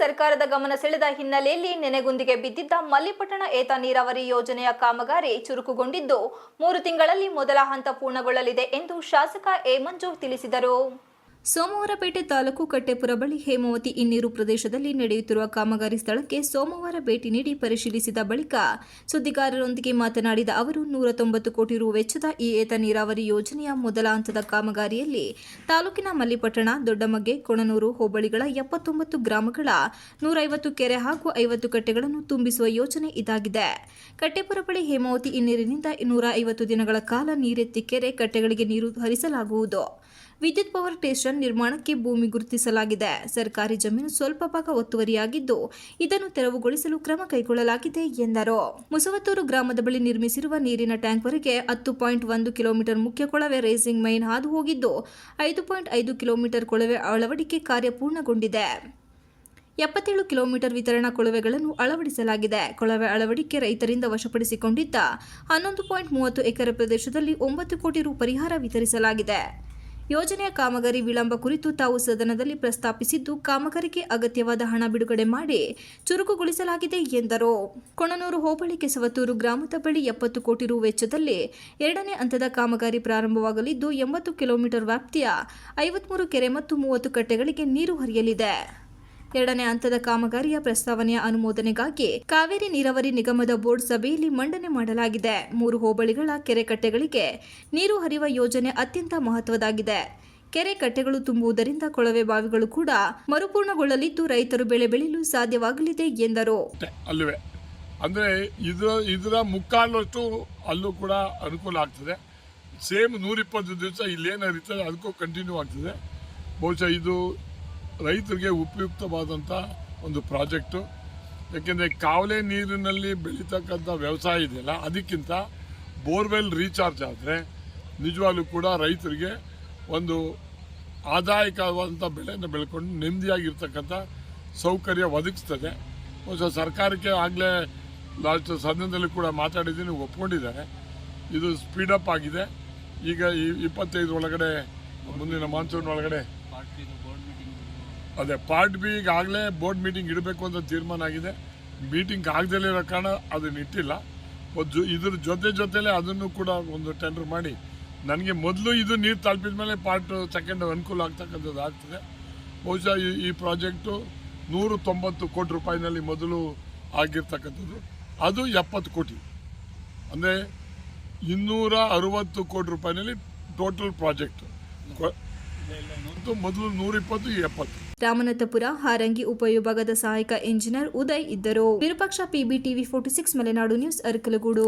ಸರ್ಕಾರದ ಗಮನ ಸೆಳೆದ ಹಿನ್ನೆಲೆಯಲ್ಲಿ ನೆನೆಗುಂದಿಗೆ ಬಿದ್ದಿದ್ದ ಮಲ್ಲಿಪಟ್ಟಣ ಏತ ನೀರಾವರಿ ಯೋಜನೆಯ ಕಾಮಗಾರಿ ಚುರುಕುಗೊಂಡಿದ್ದು ಮೂರು ತಿಂಗಳಲ್ಲಿ ಮೊದಲ ಹಂತ ಪೂರ್ಣಗೊಳ್ಳಲಿದೆ ಎಂದು ಶಾಸಕ ಎ ಮಂಜು ತಿಳಿಸಿದರು. ಸೋಮವಾರಪೇಟೆ ತಾಲೂಕು ಕಟ್ಟೆಪುರ ಬಳಿ ಹೇಮಾವತಿ ಇನ್ನೀರು ಪ್ರದೇಶದಲ್ಲಿ ನಡೆಯುತ್ತಿರುವ ಕಾಮಗಾರಿ ಸ್ಥಳಕ್ಕೆ ಸೋಮವಾರ ಭೇಟಿ ನೀಡಿ ಪರಿಶೀಲಿಸಿದ ಬಳಿಕ ಸುದ್ದಿಗಾರರೊಂದಿಗೆ ಮಾತನಾಡಿದ ಅವರು, ನೂರ ತೊಂಬತ್ತು ಕೋಟಿ ರು ವೆಚ್ಚದ ಈ ಏತ ನೀರಾವರಿ ಯೋಜನೆಯ ಮೊದಲ ಹಂತದ ಕಾಮಗಾರಿಯಲ್ಲಿ ತಾಲೂಕಿನ ಮಲ್ಲಿಪಟ್ಟಣ, ದೊಡ್ಡಮಗ್ಗೆ, ಕೊಣನೂರು ಹೋಬಳಿಗಳ ಎಪ್ಪತ್ತೊಂಬತ್ತು ಗ್ರಾಮಗಳ ನೂರೈವತ್ತು ಕೆರೆ ಹಾಗೂ ಐವತ್ತು ಕಟ್ಟೆಗಳನ್ನು ತುಂಬಿಸುವ ಯೋಜನೆ ಇದಾಗಿದೆ. ಕಟ್ಟೆಪುರ ಬಳಿ ಹೇಮಾವತಿ ಇನ್ನೀರಿನಿಂದ ನೂರ ಐವತ್ತು ದಿನಗಳ ಕಾಲ ನೀರೆತ್ತಿ ಕೆರೆ ಕಟ್ಟೆಗಳಿಗೆ ನೀರು ಹರಿಸಲಾಗುವುದು. ವಿದ್ಯುತ್ ಪವರ್ ಸ್ಟೇಷನ್ ನಿರ್ಮಾಣಕ್ಕೆ ಭೂಮಿ ಗುರುತಿಸಲಾಗಿದೆ. ಸರ್ಕಾರಿ ಜಮೀನು ಸ್ವಲ್ಪ ಭಾಗ ಒತ್ತುವರಿಯಾಗಿದ್ದು, ಇದನ್ನು ತೆರವುಗೊಳಿಸಲು ಕ್ರಮ ಕೈಗೊಳ್ಳಲಾಗಿದೆ ಎಂದರು. ಮುಸವತ್ತೂರು ಗ್ರಾಮದ ಬಳಿ ನಿರ್ಮಿಸಿರುವ ನೀರಿನ ಟ್ಯಾಂಕ್ವರೆಗೆ ಹತ್ತು ಪಾಯಿಂಟ್ ಒಂದು ಕಿಲೋಮೀಟರ್ ಮುಖ್ಯ ಕೊಳವೆ ರೇಸಿಂಗ್ ಮೈನ್ ಹಾದು ಹೋಗಿದ್ದು ಐದು ಪಾಯಿಂಟ್ ಐದು ಕಿಲೋಮೀಟರ್ ಕೊಳವೆ ಅಳವಡಿಕೆ ಕಾರ್ಯ ಪೂರ್ಣಗೊಂಡಿದೆ. ಎಪ್ಪತ್ತೇಳು ಕಿಲೋಮೀಟರ್ ವಿತರಣಾ ಕೊಳವೆಗಳನ್ನು ಅಳವಡಿಸಲಾಗಿದೆ. ಕೊಳವೆ ಅಳವಡಿಕೆ ರೈತರಿಂದ ವಶಪಡಿಸಿಕೊಂಡಿದ್ದ ಹನ್ನೊಂದು ಪಾಯಿಂಟ್ ಮೂವತ್ತು ಎಕರೆ ಪ್ರದೇಶದಲ್ಲಿ ಒಂಬತ್ತು ಕೋಟಿ ರು ಪರಿಹಾರ ವಿತರಿಸಲಾಗಿದೆ. ಯೋಜನೆಯ ಕಾಮಗಾರಿ ವಿಳಂಬ ಕುರಿತು ತಾವು ಸದನದಲ್ಲಿ ಪ್ರಸ್ತಾಪಿಸಿದ್ದು ಕಾಮಗಾರಿಗೆ ಅಗತ್ಯವಾದ ಹಣ ಬಿಡುಗಡೆ ಮಾಡಿ ಚುರುಕುಗೊಳಿಸಲಾಗಿದೆ ಎಂದರು. ಕೊಣನೂರು ಹೋಬಳಿ ಕೆಸವತ್ತೂರು ಗ್ರಾಮದ ಬಳಿ ಎಪ್ಪತ್ತು ಕೋಟಿ ರು ವೆಚ್ಚದಲ್ಲಿ ಎರಡನೇ ಹಂತದ ಕಾಮಗಾರಿ ಪ್ರಾರಂಭವಾಗಲಿದ್ದು ಎಂಬತ್ತು ಕಿಲೋಮೀಟರ್ ವ್ಯಾಪ್ತಿಯ ಐವತ್ಮೂರು ಕೆರೆ ಮತ್ತು ಮೂವತ್ತು ಕಟ್ಟೆಗಳಿಗೆ ನೀರು ಹರಿಯಲಿದೆ. ಎರಡನೇ ಹಂತದ ಕಾಮಗಾರಿಯ ಪ್ರಸ್ತಾವನೆಯ ಅನುಮೋದನೆಗಾಗಿ ಕಾವೇರಿ ನೀರಾವರಿ ನಿಗಮದ ಬೋರ್ಡ್ ಸಭೆಯಲ್ಲಿ ಮಂಡನೆ ಮಾಡಲಾಗಿದೆ. ಮೂರು ಹೋಬಳಿಗಳ ಕೆರೆ ಕಟ್ಟೆಗಳಿಗೆ ನೀರು ಹರಿಯುವ ಯೋಜನೆ ಅತ್ಯಂತ ಮಹತ್ವದಾಗಿದೆ ಕೆರೆ ಕಟ್ಟೆಗಳು ತುಂಬುವುದರಿಂದ ಕೊಳವೆ ಬಾವಿಗಳು ಕೂಡ ಮರುಪೂರ್ಣಗೊಳ್ಳಲಿದ್ದು ರೈತರು ಬೆಳೆ ಬೆಳೆಯಲು ಸಾಧ್ಯವಾಗಲಿದೆ ಎಂದರು. ಅಲ್ಲವೇ. ಅಂದರೆ ಇದರ ಇದರ ಮುಕ್ಕಾಲಷ್ಟು ಅಲ್ಲೂ ಕೂಡ ಅನುಕೂಲ ಆಗ್ತದೆ. ಸೇಮ್ ನೂರಿಪ್ಪತ್ತು ದಿವಸ ಇಲ್ಲೇನು ಅದಕ್ಕೂ ಕಂಟಿನ್ಯೂ ಆಗ್ತದೆ. ಬಹುಶಃ ಇದು ರೈತರಿಗೆ ಉಪಯುಕ್ತವಾದಂಥ ಒಂದು ಪ್ರಾಜೆಕ್ಟು. ಯಾಕೆಂದರೆ ಕಾವಲೆ ನೀರಿನಲ್ಲಿ ಬೆಳೀತಕ್ಕಂಥ ವ್ಯವಸಾಯ ಇದೆಯಲ್ಲ, ಅದಕ್ಕಿಂತ ಬೋರ್ವೆಲ್ ರೀಚಾರ್ಜ್ ಆದರೆ ನಿಜವಾಗ್ಲೂ ಕೂಡ ರೈತರಿಗೆ ಒಂದು ಆದಾಯಕವಾದಂಥ ಬೆಳೆಯನ್ನು ಬೆಳ್ಕೊಂಡು ನೆಮ್ಮದಿಯಾಗಿರ್ತಕ್ಕಂಥ ಸೌಕರ್ಯ ಒದಗಿಸ್ತದೆ. ಒಂದು ಸರ್ಕಾರಕ್ಕೆ ಆಗಲೇ ಲಾಸ್ಟ್ ಸದನದಲ್ಲಿ ಕೂಡ ಮಾತಾಡಿದ್ದೀನಿ, ಒಪ್ಕೊಂಡಿದ್ದಾರೆ. ಇದು ಸ್ಪೀಡಪ್ ಆಗಿದೆ. ಈಗ ಈ ಇಪ್ಪತ್ತೈದು ಒಳಗಡೆ, ಮುಂದಿನ ಮಾನ್ಸೂನ್ ಒಳಗಡೆ. ಅದೇ ಪಾರ್ಟ್ ಬಿ ಈಗಾಗಲೇ ಬೋರ್ಡ್ ಮೀಟಿಂಗ್ ಇಡಬೇಕು ಅಂತ ತೀರ್ಮಾನ ಆಗಿದೆ. ಮೀಟಿಂಗ್ ಆಗದಲ್ಲೇ ಇರೋ ಕಾರಣ ಅದನ್ನ ಇಟ್ಟಿಲ್ಲ. ಒಂದು ಇದ್ರ ಜೊತೆ ಜೊತೆಲೇ ಅದನ್ನು ಕೂಡ ಒಂದು ಟೆಂಡರ್ ಮಾಡಿ. ನನಗೆ ಮೊದಲು ಇದು ನೀರು ತಲುಪಿದ ಮೇಲೆ ಪಾರ್ಟ್ ಸೆಕೆಂಡ್ ಅನುಕೂಲ ಆಗ್ತಕ್ಕಂಥದ್ದು ಆಗ್ತದೆ. ಬಹುಶಃ ಈ ಈ ಪ್ರಾಜೆಕ್ಟು ನೂರು ತೊಂಬತ್ತು ಕೋಟಿ ರೂಪಾಯಿನಲ್ಲಿ ಮೊದಲು ಆಗಿರ್ತಕ್ಕಂಥದ್ದು. ಅದು ಎಪ್ಪತ್ತು ಕೋಟಿ. ಅಂದರೆ ಇನ್ನೂರ ಅರುವತ್ತು ಕೋಟಿ ರೂಪಾಯಿನಲ್ಲಿ ಟೋಟಲ್ ಪ್ರಾಜೆಕ್ಟ್ ಮೊದಲು ನೂರಿಪ್ಪತ್ತು ಎಪ್ಪತ್ತು. ರಾಮನಾಥಪುರ ಹಾರಂಗಿ ಉಪವಿಭಾಗದ ಸಹಾಯಕ ಇಂಜಿನಿಯರ್ ಉದಯ್ ಇದ್ದರು. Virupaksha PBTV forty six Malenadu news Arakalagudu.